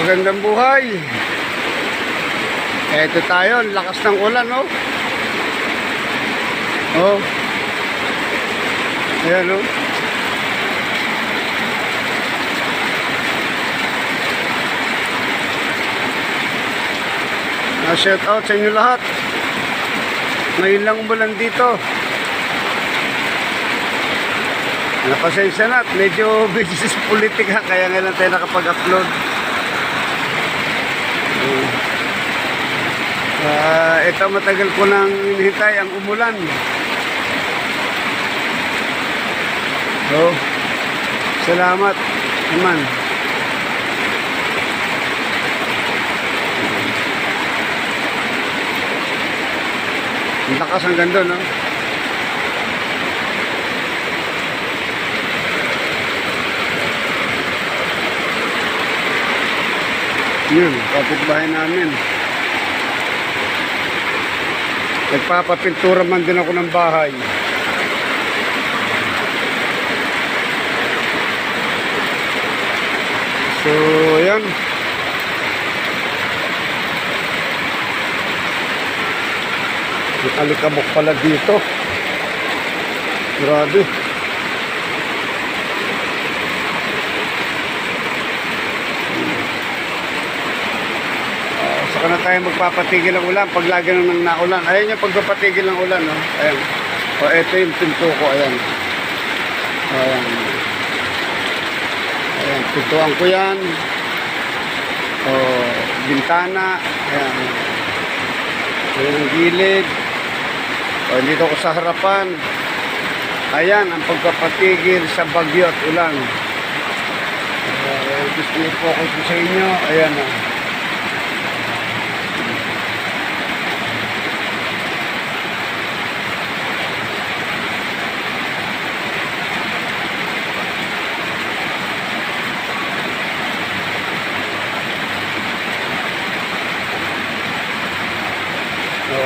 Magandang buhay. Eto tayo, lakas ng ulan, no? Oh. Ayan, no? Ah, shout out sa inyo lahat. Ngayon lang umulan dito. Napasensya na, at medyo busy sa politika, kaya nga lang tayo nakapag-upload. Ah, ito matagal ko nang hinihintay ang umulan. Oh, salamat naman. Ang lakas ang ganda, no? Yun, kapitbahay namin. Nagpapapintura man din ako ng bahay. So, yan. May alikabok pala dito. Grabe. Ah, saka na tayo magpapatigil ng ulan pag lagi nang naulan. Ayan yung pagpapatigil ng ulan, no? Ayan. O, ito yung pinto ko, ayan. Ayan. Ayan, pintuan ko yan. O, bintana. Ayan. Ayan ang gilid. O, dito ko sa harapan. Ayan, ang pagpapatigil sa bagyo at ulan. Uh, gusto niyo po ako sa inyo. Ayan, o.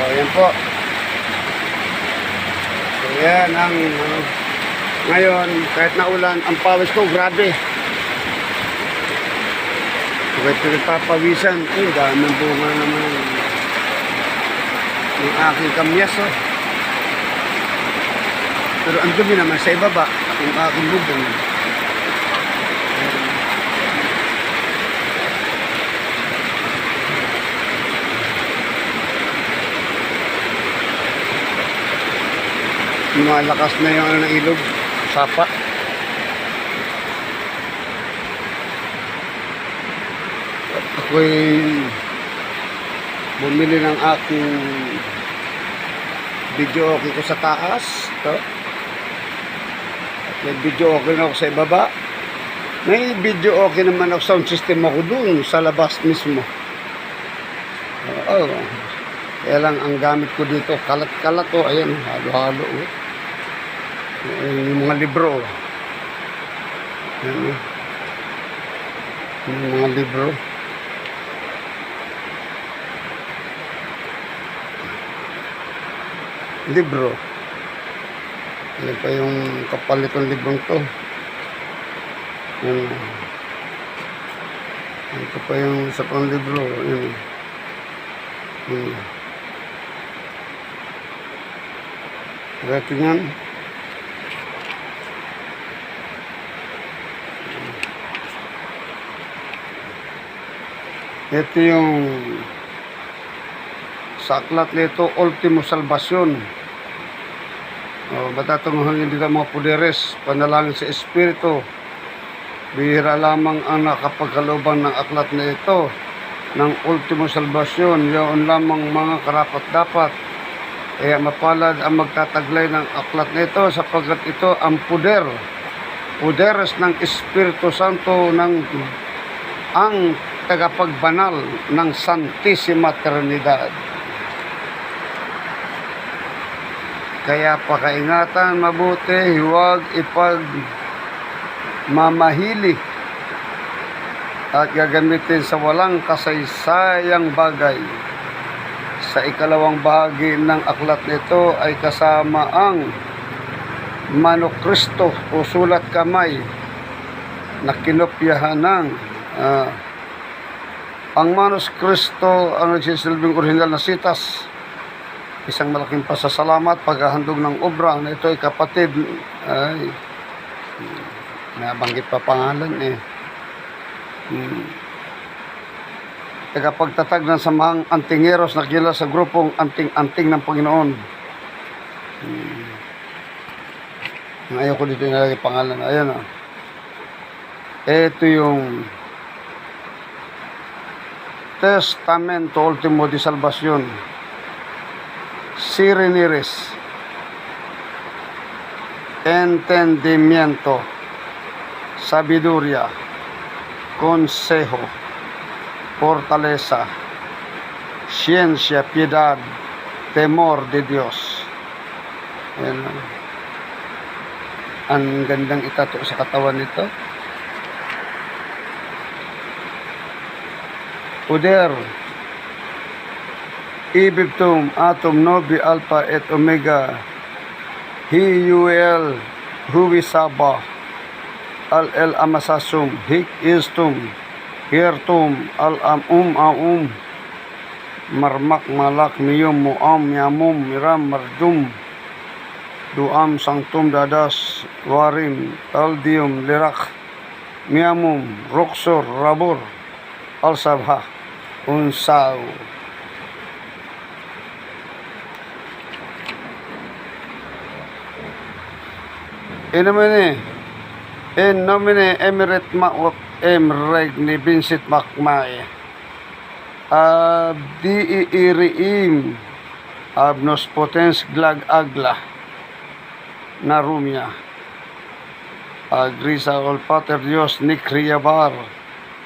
ayan po. So, yan ang ano, ngayon, kahit na ulan, ang pawis ko, grabe. Kahit pinagpapawisan, eh, dami ng bunga naman yung aking kamyas, oh. Pero ang dumi naman sa ibaba, yung aking bubong. Lumalakas na yung ano, ng ilog. Sapa. At ako'y bumili ng aking video okay ko sa taas. Ito. At may video okay na ako sa ibaba. May video okay naman ako sound system ako dun sa labas mismo. Oo. Kaya lang ang gamit ko dito, kalat-kalat o, ayan, halo-halo. Oh. Yung mga libro. oh. Ayan, oh. yung mga libro. Libro. Ayan pa yung kapalit ng librong to. Ayan. Ito pa yung isa pang libro. Ayan. Ayan. Ratingan. Ito yung sa aklat nito, Ultimo Salvasyon. O, matatunguhan dito mga puderes, panalangin sa Espiritu. Bihira lamang ang nakapagkalooban ng aklat na ito ng Ultimo Salvasyon. Yaon lamang mga karapat-dapat. Kaya mapalad ang magtataglay ng aklat na ito sapagkat ito ang puder. Puderes ng Espiritu Santo ng ang tagapagbanal ng Santissima Trinidad. Kaya pakaingatan mabuti, huwag ipag mamahili at gagamitin sa walang kasaysayang bagay. Sa ikalawang bahagi ng aklat nito ay kasama ang Manokristo o sulat kamay na kinopyahan ng ah, Ang Manus Cristo ang nagsisilbing orihinal na sitas. Isang malaking pasasalamat, paghahandog ng obra na ito ay kapatid. Ay, nabanggit pa pangalan eh. Hmm. Tagapagtatag ng samahang antingeros na kilala sa grupong anting-anting ng Panginoon. Hmm. Ayaw ko dito nilagay pangalan. Ayan ah. Ito yung Testamento Ultimo de Salvación. Sireneres. Entendimiento. Sabiduría. Consejo. Fortaleza. Ciencia, piedad, temor de Dios. Ayan. Ang gandang itato sa katawan nito. Poder. Ibibtum, atom, nobi, alpha, et omega. Hiyuel, huwi saba. Al el amasasum, hik istum. Hirtum, al am um aum. Marmak malak miyum muam yamum miram mardum. Duam sangtum dadas warim aldium lirak miamum roksor rabur al-sabha unsaw. In nomine in nomine emerit maot em regni Vincent Macmae ab di iriim abnos potens glag agla. Narumia agrisa ol pater Dios ni kriabar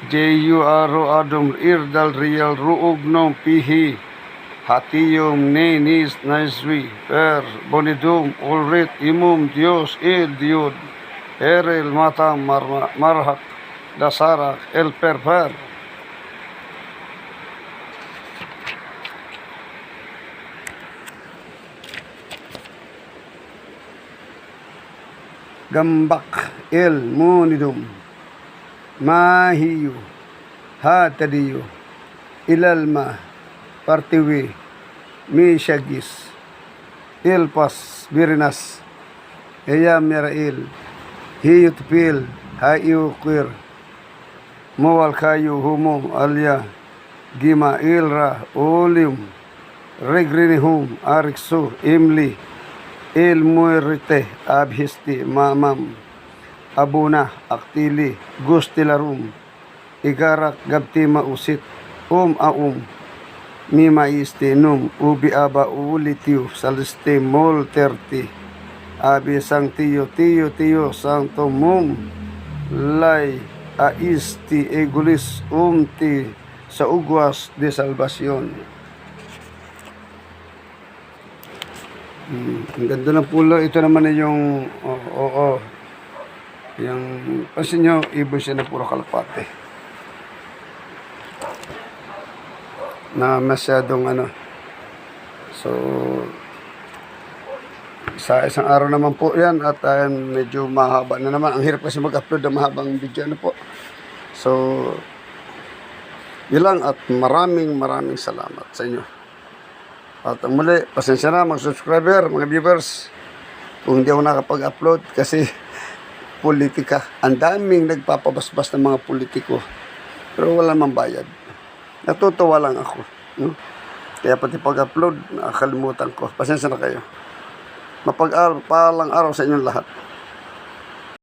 J.U. Aro Adom Irdal Real Ruog Nom Pihi Hatiyom Nenis Naiswi Per Bonidum Ulrit Imum Dios Il Diod Erel Mata Marma, Marhak Dasarak El Perper Gambak El Munidum Mahiyo, Hatadiyo, Ilalma, Partiwi, Mishagis, Ilpas, Birinas, Eyam Yarail, Hiyutpil, Hayukwir, Mowal Kayu, Humum, Alya, Gima, Ilra, Ulim, Regrinihum, Ariksu, Imli, Ilmuirite, Abhisti, Mamam, Abuna, Aktili, Gustilarum, Igarak, Gabtima, Usit, Um, Aum, Mima Isti, Num, Ubi, Aba, Ulitiu, Saliste, Mol, Terti, Abi, Sang Tiyo, Tiyo, Tiyo, Santo, Mum, Lay, Aisti, Egulis, Umti, sa Ugwas de Salvacion. Hmm, ang ganda ng pulo. Ito naman ay yung, oo, oh, oh, yung, pansin nyo, ibon siya na puro kalapate. Na masyadong ano. So, sa isang araw naman po yan at uh, medyo mahaba na naman. Ang hirap kasi mag-upload ng mahabang video ano po. So, yun lang at maraming maraming salamat sa inyo. At muli, pasensya na mga subscriber, mga viewers. Kung hindi ako nakapag-upload kasi politika. Ang daming nagpapabasbas ng mga politiko. Pero wala namang bayad. Natutuwa lang ako. No? Kaya pati pag-upload, nakakalimutan ko. Pasensya na kayo. Mapag-palang araw sa inyong lahat.